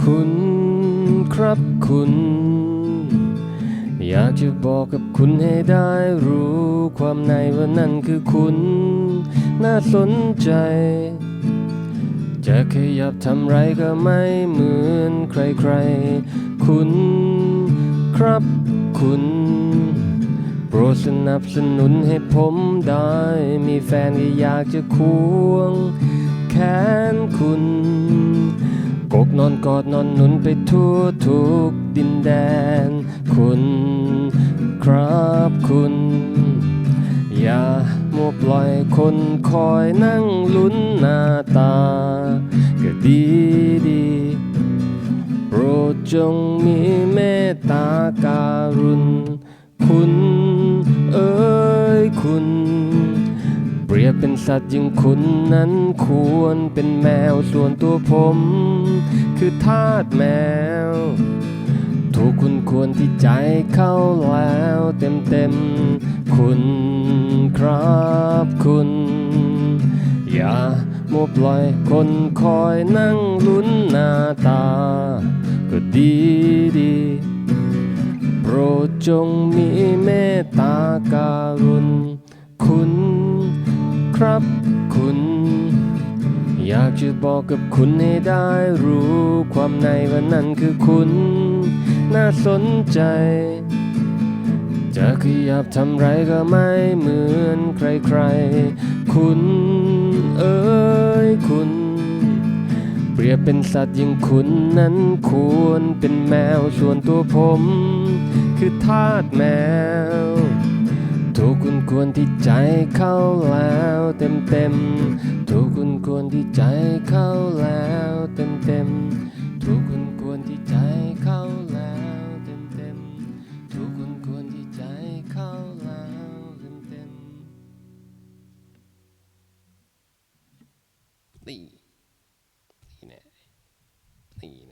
คุณครับคุณ อยากจะบอกกับคุณให้ได้รู้ความในว่านั่นคือคุณ น่าสนใจ จะขยับทำไรก็ไม่เหมือนใครๆ คุณครับคุณโปรดสนับสนุนให้ผมได้ มีแฟนก็อยากจะควง แขนคุณ กกนอนกอดนอนหนุนไปทั่วทุกดินแดน คุณครับคุณ อย่ามัวปล่อยคนคอยนั่งลุ้นหน้าตา ก็ดีดีโปรดจงมีเมตตาการุณ คุณ เอ้ยคุณ เป็นสัตว์ยิ่งคุณนั้นควรเป็นแมวส่วนตัวผม คือทาสแมว ถูกคุณควรที่ใจเข้าแล้วเต็มเต็มคุณครับคุณ อย่ามัวปล่อยคนคอยนั่งลุ้นหน้าตา ก็ดีดีโปรดจงมีเมตตาการุณคุณ ครับคุณ อยากจะบอกกับคุณให้ได้รู้ความในว่านั่นคือคุณ น่าสนใจ จะขยับทำไรก็ไม่เหมือนใครๆ คุณเอ้ยคุณเปรียบเป็นสัตว์ยิ่งคุณนั้นควรเป็นแมวส่วนตัวผม คือทาสแมว ถูกคุณควรที่ใจเข้าแล้วเต็มเต็มถูกคุณควรที่ใจเข้าแล้วเต็มเต็มถูกคุณควรที่ใจเข้าแล้วเต็มเต็มถูกคุณควรที่ใจเข้าแล้วเต็มเต็มนี่นี่แน่นี่แน่